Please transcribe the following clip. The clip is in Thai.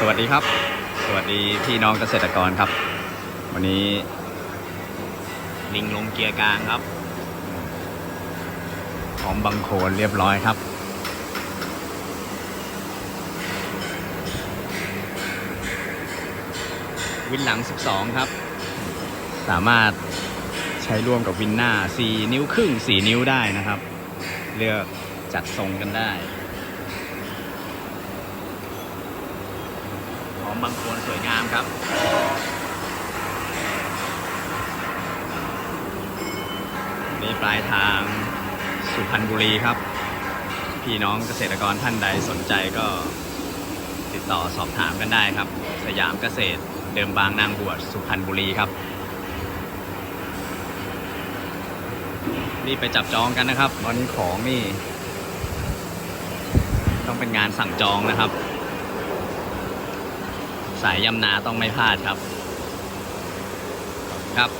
สวัสดีครับ สวัสดีพี่น้องเกษตรกรครับ วันนี้ลิงลงเกียร์กลางครับพร้อมบังโคลนเรียบร้อยครับ วินหลัง 12 ครับ สามารถใช้ร่วมกับวินหน้า 4 นิ้วครึ่ง 4 นิ้วได้นะครับ เลือกจัดทรงกันได้ พร้อมบางโคนสวยงามครับนี่ปลายทางสุพรรณบุรีครับ พี่น้องเกษตรกรท่านใดสนใจก็ติดต่อสอบถามกันได้ครับ สยามเกษตรเดิมบางนางบวชสุพรรณบุรีครับนี่ไปจับจองกันนะครับตอนนี้ของนี่ ต้องเป็นงานสั่งจองนะครับ สายยำนาต้องไม่พลาดครับ ครับ